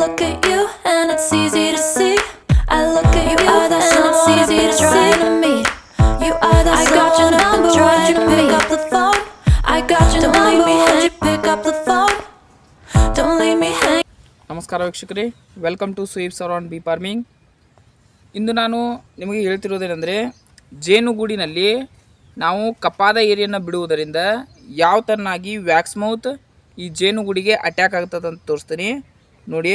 look at you and it's easy to see. I look at you are the and it's easy to see. to meet. You are the I got your number, Why'd to pick up the phone. I got your Don't number, me hang. you pick up the phone? Don't leave me hang. ನಮಸ್ಕಾರ ವೀಕ್ಷಕರೇ welcome to sweeps around bee farming ಇಂದು ನಾನು ನಿಮಗೆ ಹೇಳ್ತಿರೋದೇನೆಂದರೆ ಜೇನುಗೂಡಿನಲ್ಲಿ ನಾವು ಕಪ್ಪಾದ ಏರಿಯನ್ನು ಬಿಡುವುದರಿಂದ ಯಾವ ಥರನಾಗಿ wax mouth ಈ ಜೇನುಗೂಡಿಗೆ ಅಟ್ಯಾಕ್ ಆಗ್ತದೆ ಅಂತ ತೋರಿಸ್ತೀನಿ ನೋಡಿ.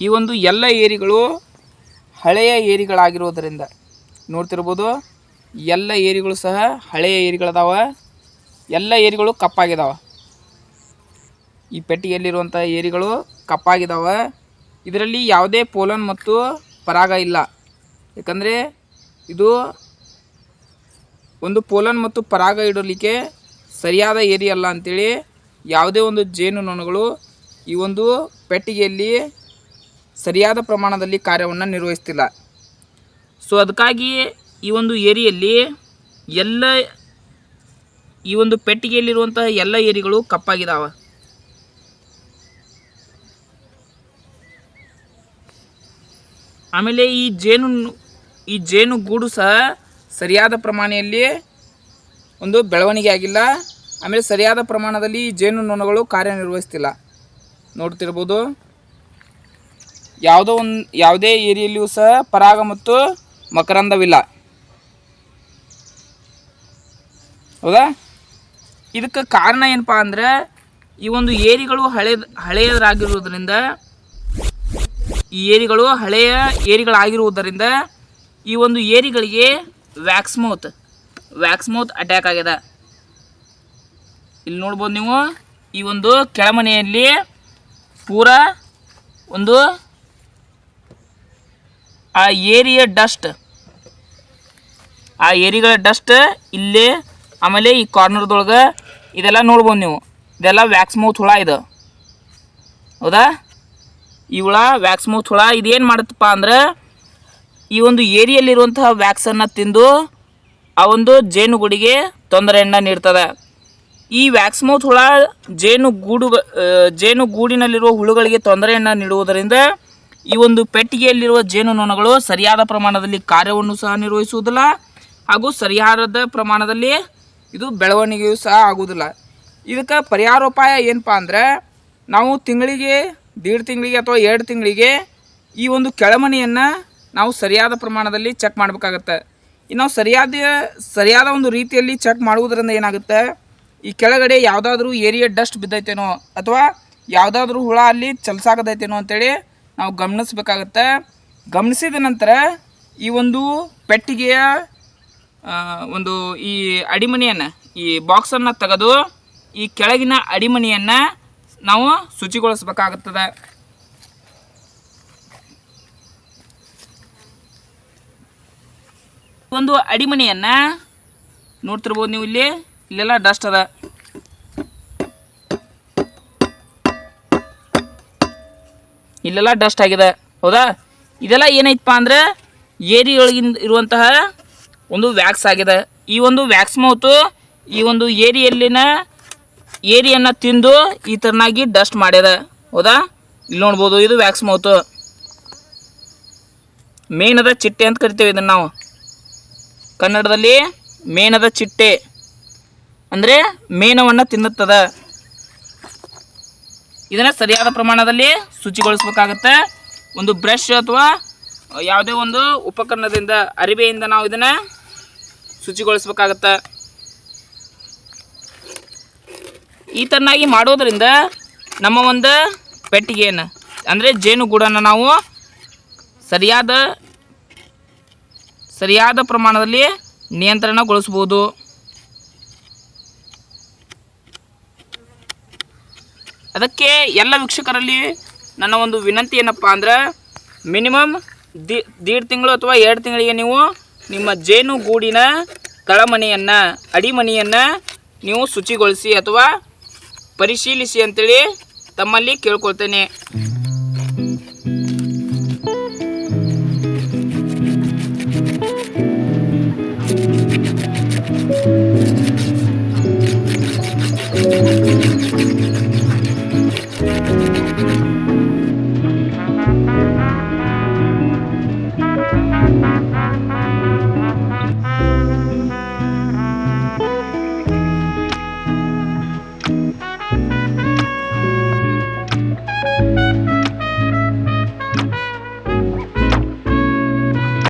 ಈ ಒಂದು ಎಲ್ಲ ಏರಿಗಳು ಹಳೆಯ ಏರಿಗಳಾಗಿರೋದರಿಂದ. ನೋಡ್ತಿರ್ಬೋದು, ಎಲ್ಲ ಏರಿಗಳು ಸಹ ಹಳೆಯ ಏರಿಗಳದಾವ. ಎಲ್ಲ ಏರಿಗಳು ಕಪ್ಪಾಗಿದಾವ. ಈ ಪೆಟ್ಟಿಗೆಯಲ್ಲಿರುವಂಥ ಏರಿಗಳು ಕಪ್ಪಾಗಿದಾವ. ಇದರಲ್ಲಿ ಯಾವುದೇ ಪೋಲನ್ ಮತ್ತು ಪರಾಗ ಇಲ್ಲ. ಯಾಕಂದರೆ ಇದು ಒಂದು ಪೋಲನ್ ಮತ್ತು ಪರಾಗ ಇಡಲಿಕ್ಕೆ ಸರಿಯಾದ ಏರಿ ಅಲ್ಲ ಅಂಥೇಳಿ ಯಾವುದೇ ಒಂದು ಜೇನುನೊಣಗಳು ಈ ಒಂದು ಪೆಟ್ಟಿಗೆಯಲ್ಲಿ ಸರಿಯಾದ ಪ್ರಮಾಣದಲ್ಲಿ ಕಾರ್ಯವನ್ನು ನಿರ್ವಹಿಸ್ತಿಲ್ಲ. ಸೊ ಅದಕ್ಕಾಗಿ ಈ ಒಂದು ಏರಿಯಲ್ಲಿ ಎಲ್ಲ ಈ ಒಂದು ಪೆಟ್ಟಿಗೆಯಲ್ಲಿರುವಂತಹ ಎಲ್ಲ ಏರಿಗಳು ಕಪ್ಪಾಗಿದ್ದಾವೆ ಆಮೇಲೆ ಈ ಜೇನು ಈ ಜೇನು ಗೂಡು ಸಹ ಸರಿಯಾದ ಪ್ರಮಾಣದಲ್ಲಿ ಒಂದು ಬೆಳವಣಿಗೆ ಆಗಿಲ್ಲ. ಆಮೇಲೆ ಸರಿಯಾದ ಪ್ರಮಾಣದಲ್ಲಿ ಜೇನು ನೊಣಗಳು ಕಾರ್ಯನಿರ್ವಹಿಸ್ತಿಲ್ಲ. ನೋಡ್ತಿರ್ಬೋದು. ಯಾವುದೋ ಒಂದು, ಯಾವುದೇ ಏರಿಯಲ್ಲಿಯೂ ಸಹ ಪರಾಗ ಮತ್ತು ಮಕರಂದವಿಲ್ಲ. ಹೌದಾ? ಇದಕ್ಕೆ ಕಾರಣ ಏನಪ್ಪ ಅಂದ್ರೆ, ಈ ಒಂದು ಏರಿಗಳು ಹಳೆ, ಹಳೆಯದಾಗಿರುವುದರಿಂದ, ಈ ಏರಿಗಳು ಹಳೆಯ ಏರಿಗಳಾಗಿರುವುದರಿಂದ, ಈ ಒಂದು ಏರಿಗಳಿಗೆ wax moth wax moth attack ಆಗ್ಯದ ಇಲ್ಲಿ ನೋಡ್ಬೋದು ನೀವು, ಈ ಒಂದು ಕೆಳಮನೆಯಲ್ಲಿ ಪೂರ ಒಂದು, ಆ ಏರಿಯ ಡಸ್ಟ್. ಆ ಏರಿಗಳ ಡಸ್ಟ್ ಇಲ್ಲಿ ಆಮೇಲೆ ಈ ಕಾರ್ನರ್ದೊಳಗೆ ಇದೆಲ್ಲ ನೋಡ್ಬೋದು ನೀವು. ಇದೆಲ್ಲ ವ್ಯಾಕ್ಸ್ ಮೌತ್ ಹುಳ ಇದು. ಹೌದಾ? ಈ ಹುಳ ವ್ಯಾಕ್ಸ್ ಮೌತ್ ಹುಳ ಇದೇನು ಮಾಡುತ್ತಪ್ಪ ಅಂದ್ರೆ ಈ ಒಂದು ಏರಿಯಲ್ಲಿರುವಂತಹ ವ್ಯಾಕ್ಸನ್ನು ತಿಂದು ಆ ಒಂದು ಜೇನುಗೂಡಿಗೆ ತೊಂದರೆಯನ್ನು ನೀಡ್ತದೆ. ಈ ವ್ಯಾಕ್ಸ್ ಮೌತ್ ಹುಳ ಜೇನು ಗೂಡು ಜೇನು ಗೂಡಿನಲ್ಲಿರುವ ಹುಳುಗಳಿಗೆ ತೊಂದರೆಯನ್ನು ನೀಡುವುದರಿಂದ ಈ ಒಂದು ಪೆಟ್ಟಿಗೆಯಲ್ಲಿರುವ ಜೇನು ನೊಣಗಳು ಸರಿಯಾದ ಪ್ರಮಾಣದಲ್ಲಿ ಕಾರ್ಯವನ್ನು ಸಹ ನಿರ್ವಹಿಸುವುದಿಲ್ಲ ಹಾಗೂ ಸರಿಯಾದ ಪ್ರಮಾಣದಲ್ಲಿ ಇದು ಬೆಳವಣಿಗೆಯೂ ಸಹ ಆಗುವುದಿಲ್ಲ. ಇದಕ್ಕೆ ಪರಿಹಾರೋಪಾಯ ಏನಪ್ಪ ಅಂದರೆ ನಾವು ತಿಂಗಳಿಗೆ, ದೀಡ್ ತಿಂಗಳಿಗೆ ಅಥವಾ ಎರಡು ತಿಂಗಳಿಗೆ ಈ ಒಂದು ಕೆಳಮನೆಯನ್ನು ನಾವು ಸರಿಯಾದ ಪ್ರಮಾಣದಲ್ಲಿ ಚೆಕ್ ಮಾಡಬೇಕಾಗತ್ತೆ. ಇನ್ನು ಸರಿಯಾದ ಸರಿಯಾದ ಒಂದು ರೀತಿಯಲ್ಲಿ ಚೆಕ್ ಮಾಡುವುದರಿಂದ ಏನಾಗುತ್ತೆ? ಈ ಕೆಳಗಡೆ ಯಾವುದಾದ್ರೂ ಏರಿಯಾ ಡಸ್ಟ್ ಬಿದ್ದೈತೇನೋ ಅಥವಾ ಯಾವುದಾದ್ರೂ ಹುಳ ಅಲ್ಲಿ ಚಲ್ಸಾಗದೈತೇನೋ ಅಂತೇಳಿ ನಾವು ಗಮನಿಸಬೇಕಾಗತ್ತೆ. ಗಮನಿಸಿದ ನಂತರ ಈ ಒಂದು ಪೆಟ್ಟಿಗೆಯ ಒಂದು ಈ ಅಡಿಮನೆಯನ್ನು, ಈ ಬಾಕ್ಸನ್ನು ತೆಗೆದು ಈ ಕೆಳಗಿನ ಅಡಿಮನೆಯನ್ನು ನಾವು ಶುಚಿಗೊಳಿಸ್ಬೇಕಾಗುತ್ತದೆ. ಒಂದು ಅಡಿಮನೆಯನ್ನು ನೋಡ್ತಿರ್ಬೋದು ನೀವು ಇಲ್ಲಿ. ಇಲ್ಲೆಲ್ಲ ಡಸ್ಟ್ ಅದ. ಇಲ್ಲೆಲ್ಲ ಡಸ್ಟ್ ಆಗಿದೆ. ಹೌದಾ? ಇದೆಲ್ಲ ಏನೈತಪ್ಪ ಅಂದ್ರೆ ಏರಿಯೊಳಗಿಂದ ಇರುವಂತಹ ಒಂದು ವ್ಯಾಕ್ಸ್ ಆಗಿದೆ. ಈ ಒಂದು ವ್ಯಾಕ್ಸ್ ಮೌತು ಈ ಒಂದು ಏರಿಯಲ್ಲಿನ ಏರಿಯನ್ನು ತಿಂದು ಈ ಥರನಾಗಿ ಡಸ್ಟ್ ಮಾಡ್ಯದ. ಹೌದಾ? ಇಲ್ಲಿ ನೋಡ್ಬೋದು, ಇದು ವ್ಯಾಕ್ಸ್ ಮೌತು ಅದ ಚಿಟ್ಟೆ ಅಂತ ಕರಿತೇವೆ ಇದನ್ನು ನಾವು. ಕನ್ನಡದಲ್ಲಿ ಮೇನದ ಚಿಟ್ಟೆ ಅಂದರೆ ಮೇನವನ್ನು ತಿನ್ನುತ್ತದೆ. ಇದನ್ನು ಸರಿಯಾದ ಪ್ರಮಾಣದಲ್ಲಿ ಶುಚಿಗೊಳಿಸ್ಬೇಕಾಗತ್ತೆ. ಒಂದು ಬ್ರಷ್ ಅಥವಾ ಯಾವುದೇ ಒಂದು ಉಪಕರಣದಿಂದ, ಅರಿವೆಯಿಂದ ನಾವು ಇದನ್ನು ಶುಚಿಗೊಳಿಸ್ಬೇಕಾಗತ್ತೆ. ಈ ಥರನಾಗಿ ಮಾಡೋದರಿಂದ ನಮ್ಮ ಒಂದು ಪೆಟ್ಟಿಗೆಯನ್ನು, ಅಂದರೆ ಜೇನುಗೂಡನ್ನು ನಾವು ಸರಿಯಾದ ಸರಿಯಾದ ಪ್ರಮಾಣದಲ್ಲಿ ನಿಯಂತ್ರಣಗೊಳಿಸ್ಬೋದು. ಅದಕ್ಕೆ ಎಲ್ಲ ವೀಕ್ಷಕರಲ್ಲಿ ನನ್ನ ಒಂದು ವಿನಂತಿ ಏನಪ್ಪ ಅಂದ್ರೆ ಮಿನಿಮಮ್ ದಿ ದೀಡ್ ತಿಂಗಳು ಅಥವಾ ಎರಡು ತಿಂಗಳಿಗೆ ನೀವು ನಿಮ್ಮ ಜೇನು ಗೂಡಿನ ತಳಮನೆಯನ್ನು, ಅಡಿಮನೆಯನ್ನು ನೀವು ಶುಚಿಗೊಳಿಸಿ ಅಥವಾ ಪರಿಶೀಲಿಸಿ ಅಂತೇಳಿ ತಮ್ಮಲ್ಲಿ ಕೇಳ್ಕೊಳ್ತೇನೆ.